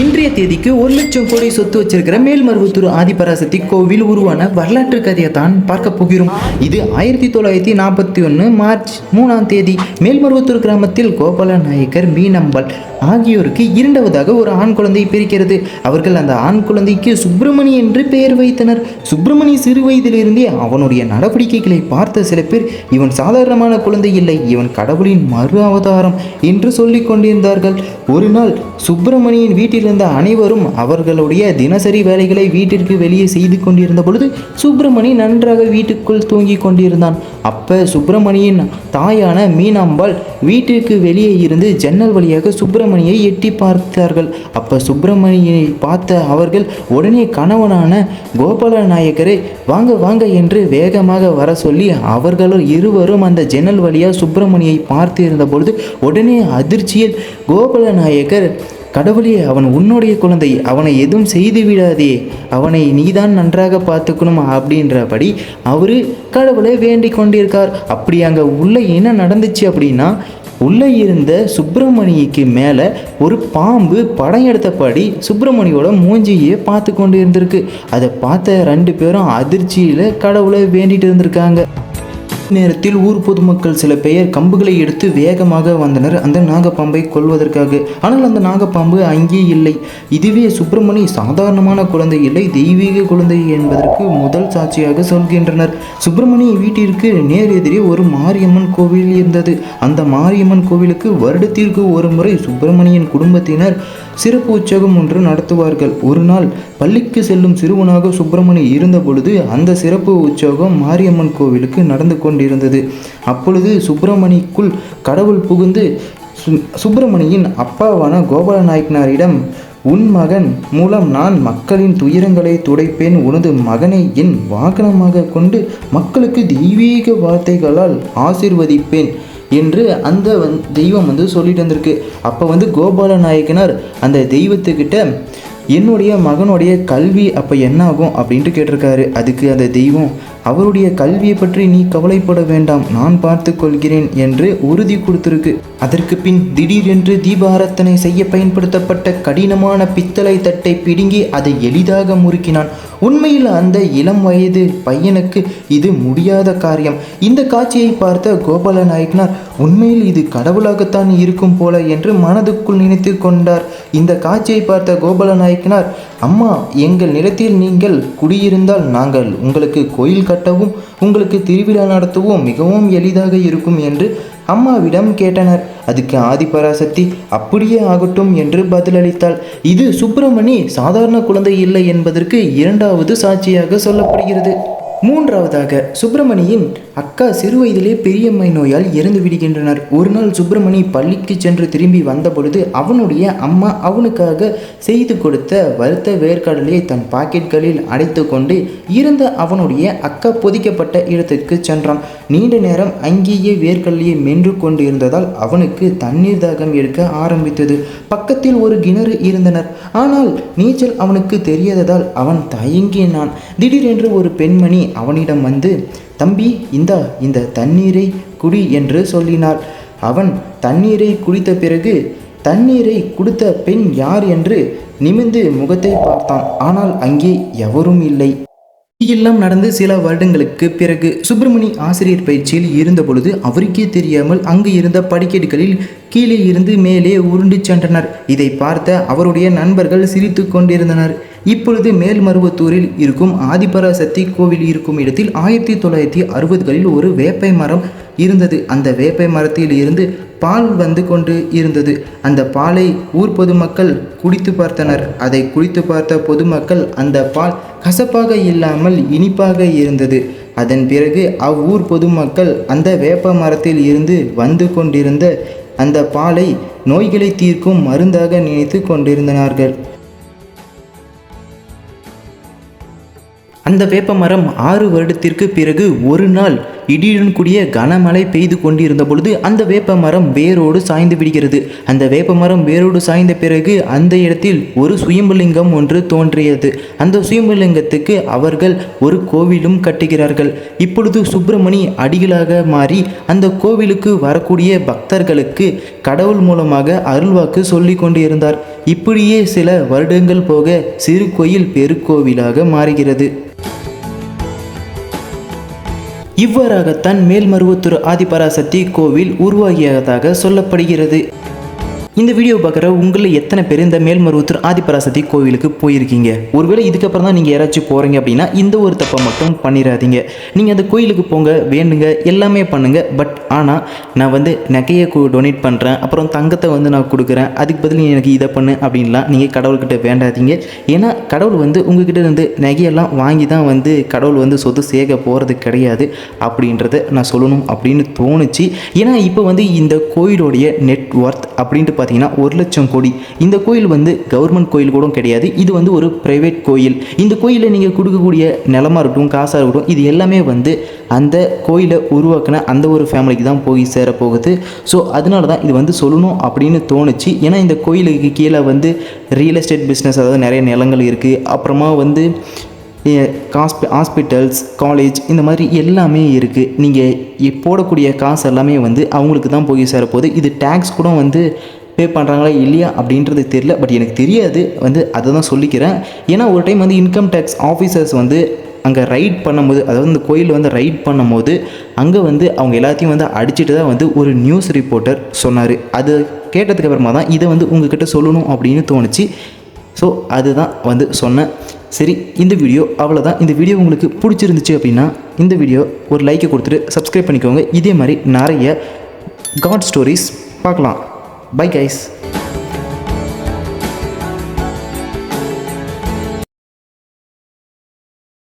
இன்றைய தேதிக்கு ஒரு லட்சம் கோடி சொத்து வச்சிருக்கிற மேல்மருவத்தூர் ஆதிபராசக்தி கோவில் உருவான வரலாற்று கதையை தான் பார்க்க போகிறோம். இது ஆயிரத்தி தொள்ளாயிரத்தி நாற்பத்தி ஒன்று மார்ச் மூணாம் தேதி. மேல்மருவத்தூர் கிராமத்தில் கோபால நாயக்கர் மீனம்பாள் ஆகியோருக்கு இரண்டாவதாக ஒரு ஆண் குழந்தை பிரிக்கிறது அவர்கள் அந்த ஆண் குழந்தைக்கு சுப்பிரமணி என்று பெயர் வைத்தனர். சுப்பிரமணி சிறு வயதிலிருந்தே அவனுடைய நடவடிக்கைகளை பார்த்த சில பேர் இவன் சாதாரணமான குழந்தை இல்லை இவன் கடவுளின் மறு அவதாரம் என்று சொல்லிக் கொண்டிருந்தார்கள். ஒரு நாள் சுப்பிரமணியின் வீட்டில் வீட்டிலிருந்த அனைவரும் அவர்களுடைய தினசரி வேலைகளை வீட்டிற்கு வெளியே செய்து கொண்டிருந்த பொழுது சுப்பிரமணி நன்றாக வீட்டுக்குள் தூங்கிக் கொண்டிருந்தான். அப்ப சுப்பிரமணியின் தாயான மீனாம்பாள் வீட்டிற்கு வெளியே இருந்து ஜன்னல் வழியாக சுப்பிரமணியை எட்டி பார்த்தார்கள். அப்ப சுப்பிரமணியை பார்த்த அவர்கள் உடனே கணவனான கோபால நாயக்கரை வாங்க வாங்க என்று வேகமாக வர சொல்லி அவர்களும் இருவரும் அந்த ஜன்னல் வழியாக சுப்பிரமணியை பார்த்து இருந்த பொழுது உடனே அதிர்ச்சியில் கோபால நாயக்கர் கடவுளே அவன் உன்னுடைய குழந்தை அவனை எதுவும் செய்து விடாதே அவனை நீதான் நன்றாக பார்த்துக்கணும் அப்படின்றபடி அவர் கடவுளை வேண்டிக் கொண்டிருக்கார். அப்படி அங்கே உள்ள என்ன நடந்துச்சு அப்படின்னா உள்ளே இருந்த சுப்பிரமணிக்கு மேலே ஒரு பாம்பு படம் எடுத்தபடி சுப்பிரமணியோட மூஞ்சியே பார்த்து கொண்டு இருந்திருக்கு அதை பார்த்த ரெண்டு பேரும் அதிர்ச்சியில் கடவுளை வேண்டிட்டு இருந்திருக்காங்க. நேரத்தில் ஊர் பொதுமக்கள் சில பெயர் கம்புகளை எடுத்து வேகமாக வந்தனர். அந்த நாகப்பாம்பை கொல்வதற்காக. ஆனால் அந்த நாகப்பாம்பு அங்கே இல்லை. இதுவே சுப்பிரமணி சாதாரணமான குழந்தை இல்லை. தெய்வீக குழந்தை என்பதற்கு முதல் சாட்சியாக சொல்கின்றனர். சுப்பிரமணிய வீட்டிற்கு நேர் எதிரே ஒரு மாரியம்மன் கோவில் இருந்தது. அந்த மாரியம்மன் கோவிலுக்கு வருடத்திற்கு ஒரு முறை சுப்பிரமணியன் குடும்பத்தினர் சிறப்பு உற்சகம் ஒன்று நடத்துவார்கள். ஒரு நாள் பள்ளிக்கு செல்லும் சிறுவனாக சுப்பிரமணி இருந்த பொழுது அந்த சிறப்பு உற்சவம் மாரியம்மன் கோவிலுக்கு நடந்து கொண்டு கொண்டிருந்தது. அப்பொழுது சுப்பிரமணிக்குள் கடவுள் புகுந்து சு- சுப்பிரமணியின் அப்பாவான கோபால நாயக்னாரிடம் உன் மகன் மூலம் நான் மக்களின் துயரங்களை துடைப்பேன். உனது மகனை என் வாகனமாக கொண்டு மக்களுக்கு தெய்வீக வார்த்தைகளால் ஆசிர்வதிப்பேன் என்று அந்த வந் தெய்வம் வந்து சொல்லிட்டு வந்திருக்கு. அப்போ வந்து கோபால நாயக்கனார் அந்த தெய்வத்துக்கிட்ட என்னுடைய மகனுடைய கல்வி அப்போ என்ன ஆகும் அப்படின்ட்டு கேட்டிருக்காரு. அதுக்கு அந்த தெய்வம் அவருடைய கல்வியை பற்றி நீ கவலைப்பட வேண்டாம் நான் பார்த்து கொள்கிறேன் என்று உறுதி கொடுத்திருக்கு. அதற்கு பின் திடீரென்று தீபாரத்தனை செய்ய பயன்படுத்தப்பட்ட கடினமான பித்தளை தட்டை பிடுங்கி அதை எளிதாக முறுக்கினான். உண்மையில் அந்த இளம் வயது பையனுக்கு இது முடியாத காரியம். இந்த காட்சியை பார்த்த கோபால நாயக்னார் உண்மையில் இது கடவுளாகத்தான் இருக்கும் போல என்று மனதுக்குள் நினைத்து கொண்டார். இந்த காட்சியை பார்த்த கோபால நாயக்கனார் அம்மா எங்கள் நிலத்தில் நீங்கள் குடியிருந்தால் நாங்கள் உங்களுக்கு கோயில் கட்டவும் உங்களுக்கு திருவிழா நடத்தவும் மிகவும் எளிதாக இருக்கும் என்று அம்மாவிடம் கேட்டனர். அதுக்கு ஆதிபராசக்தி அப்படியே ஆகட்டும் என்று பதிலளித்தாள். இது சுப்பிரமணி சாதாரண குழந்தை இல்லை என்பதற்கு இரண்டாவது சாட்சியாக சொல்லப்படுகிறது. மூன்றாவதாக சுப்பிரமணியின் அக்கா சிறுவயதிலே பெரியம்மை நோயால் இறந்து விடுகின்றனர். ஒரு நாள் சுப்பிரமணி பள்ளிக்கு சென்று திரும்பி வந்தபொழுது அவனுடைய அம்மா அவனுக்காக செய்து கொடுத்த வறுத்த வேர்க்கடலை தன் பாக்கெட்களில் அடைத்து கொண்டு இருந்த அவனுடைய அக்கா பொதிக்கப்பட்ட இடத்திற்கு சென்றான். நீண்ட நேரம் அங்கேயே வேர்க்கடலையை மென்று கொண்டு இருந்ததால் அவனுக்கு தண்ணீர் தாகம் எடுக்க ஆரம்பித்தது. பக்கத்தில் ஒரு கிணறு இருந்தனர். ஆனால் நீச்சல் அவனுக்கு தெரியாததால் அவன் தயங்கினான். திடீரென்று ஒரு பெண்மணி அவனிடம் வந்து தம்பி இந்தா இந்த தண்ணீரை குடி என்று சொல்லினாள். அவன் தண்ணீரை குடித்த பிறகு தண்ணீரை கொடுத்த பெண் யார்? என்று நிமிர்ந்து முகத்தை பார்த்தான். ஆனால் அங்கே எவரும் இல்லை. எல்லாம் நடந்து சில வருடங்களுக்கு பிறகு சுப்பிரமணி ஆசிரியர் பயிற்சியில் இருந்த பொழுது அவருக்கே தெரியாமல் அங்கு இருந்த படிக்கட்டுகளில் கீழே இருந்து மேலே உருண்டு சென்றனர். இதை பார்த்த அவருடைய நண்பர்கள் சிரித்து கொண்டிருந்தனர். இப்பொழுது மேல்மருவத்தூரில் இருக்கும் ஆதிபராசக்தி கோவில் இருக்கும் இடத்தில் ஆயிரத்தி தொள்ளாயிரத்தி அறுபதுகளில் ஒரு வேப்பை மரம் இருந்தது. அந்த வேப்பை மரத்தில் இருந்து பால் வந்து கொண்டு இருந்தது. அந்த பாலை ஊர் பொதுமக்கள் குடித்து பார்த்தனர். அதை குடித்து பார்த்த பொதுமக்கள் அந்த பால் கசப்பாக இல்லாமல் இனிப்பாக இருந்தது. அதன் பிறகு அவ்வூர் பொதுமக்கள் அந்த வேப்ப மரத்தில் இருந்து வந்து கொண்டிருந்த அந்த பாலை நோய்களை தீர்க்கும் மருந்தாக நினைத்து கொண்டிருந்தனார்கள். அந்த வேப்ப மரம் ஆறு வருடத்திற்கு பிறகு ஒரு நாள் இடியுடன் கூடிய கனமழை பெய்து கொண்டிருந்த பொழுது அந்த வேப்ப மரம் வேரோடு சாய்ந்து விடுகிறது. அந்த வேப்ப மரம் வேரோடு சாய்ந்த பிறகு அந்த இடத்தில் ஒரு சுயம்புலிங்கம் ஒன்று தோன்றியது. அந்த சுயம்புலிங்கத்துக்கு அவர்கள் ஒரு கோவிலும் கட்டுகிறார்கள். இப்பொழுது சுப்பிரமணி அடிகளாக மாறி அந்த கோவிலுக்கு வரக்கூடிய பக்தர்களுக்கு கடவுள் மூலமாக அருள்வாக்கு சொல்லி கொண்டிருந்தார். இப்படியே சில வருடங்கள் போக சிறு கோயில் பெருக்கோவிலாக மாறுகிறது. இவ்வாறாகத்தான் மேல்மருவத்தூர் ஆதிபராசக்தி கோவில் உருவாகியதாக சொல்லப்படுகிறது. இந்த வீடியோ பார்க்குற உங்களில் எத்தனை பேர் இந்த மேல்மருவத்தூர் ஆதிபராசக்தி கோவிலுக்கு போயிருக்கீங்க? ஒருவேளை இதுக்கப்புறம் தான் நீங்கள் யாராச்சும் போகிறீங்க அப்படின்னா இந்த ஒரு தப்பை மட்டும் பண்ணிடாதீங்க நீங்கள் அந்த கோயிலுக்கு போங்க வேண்டுங்க எல்லாமே பண்ணுங்கள் பட் ஆனால் நான் வந்து நகையை டொனேட் பண்ணுறேன் அப்புறம் தங்கத்தை வந்து நான் கொடுக்குறேன். அதுக்கு பதில் எனக்கு இதை பண்ணு அப்படின்லாம் நீங்கள் கடவுள்கிட்ட வேண்டாதீங்க. ஏன்னா கடவுள் வந்து உங்ககிட்ட இருந்து நகையெல்லாம் வாங்கி தான் வந்து கடவுள் வந்து சொத்து சேர்க்க போகிறது கிடையாது அப்படின்றத நான் சொல்லணும் அப்படின்னு தோணுச்சு. ஏன்னா இப்போ வந்து இந்த கோயிலுடைய நெட் ஒர்த் அப்படின்ட்டு பார்த்தீங்கன்னா ஒரு லட்சம் கோடி. இந்த கோயில் வந்து கவர்மெண்ட் கோயில் கூட கிடையாது. இது வந்து ஒரு ப்ரைவேட் கோயில். இந்த கோயிலில் நீங்கள் கொடுக்கக்கூடிய நிலமாக இருக்கட்டும் காசாக இருக்கட்டும் இது எல்லாமே வந்து அந்த கோயிலை உருவாக்கின அந்த ஒரு ஃபேமிலிக்கு தான் போய் சேரப்போகுது. ஸோ அதனால தான் இது வந்து சொல்லணும் அப்படின்னு தோணுச்சு. ஏன்னா இந்த கோயிலுக்கு கீழே வந்து ரியல் எஸ்டேட் பிஸ்னஸ் அதாவது நிறைய நிலங்கள் இருக்குது அப்புறமா வந்து ஹாஸ்பி ஹாஸ்பிட்டல்ஸ் காலேஜ் இந்த மாதிரி எல்லாமே இருக்குது நீங்கள் போடக்கூடிய காசு எல்லாமே வந்து அவங்களுக்கு தான் போய் சேரப்போகுது. இது டேக்ஸ் கூட வந்து பே பண்ணுறாங்களா இல்லையா அப்படின்றது தெரியல. பட் எனக்கு தெரியாது. வந்து அதை தான் சொல்லிக்கிறேன். ஏன்னா ஒரு டைம் வந்து இன்கம் டேக்ஸ் ஆஃபீஸர்ஸ் வந்து அங்கே ரைட் பண்ணும்போது அதாவது இந்த கோயிலில் வந்து ரைட் பண்ணும்போது அங்கே வந்து அவங்க எல்லாத்தையும் வந்து அடிச்சுட்டு தான் வந்து ஒரு நியூஸ் ரிப்போர்ட்டர் சொன்னார். அது கேட்டதுக்கு அப்புறமா தான் இதை வந்து உங்ககிட்ட சொல்லணும் அப்படின்னு தோணுச்சு. ஸோ அதுதான் வந்து சொன்னேன். சரி இந்த வீடியோ அவ்வளோதான் இந்த வீடியோ உங்களுக்கு பிடிச்சிருந்துச்சு அப்படின்னா இந்த வீடியோ ஒரு லைக்கை கொடுத்துட்டு சப்ஸ்கிரைப் பண்ணிக்கோங்க. இதே மாதிரி நிறைய காட் ஸ்டோரிஸ் பார்க்கலாம். Bye guys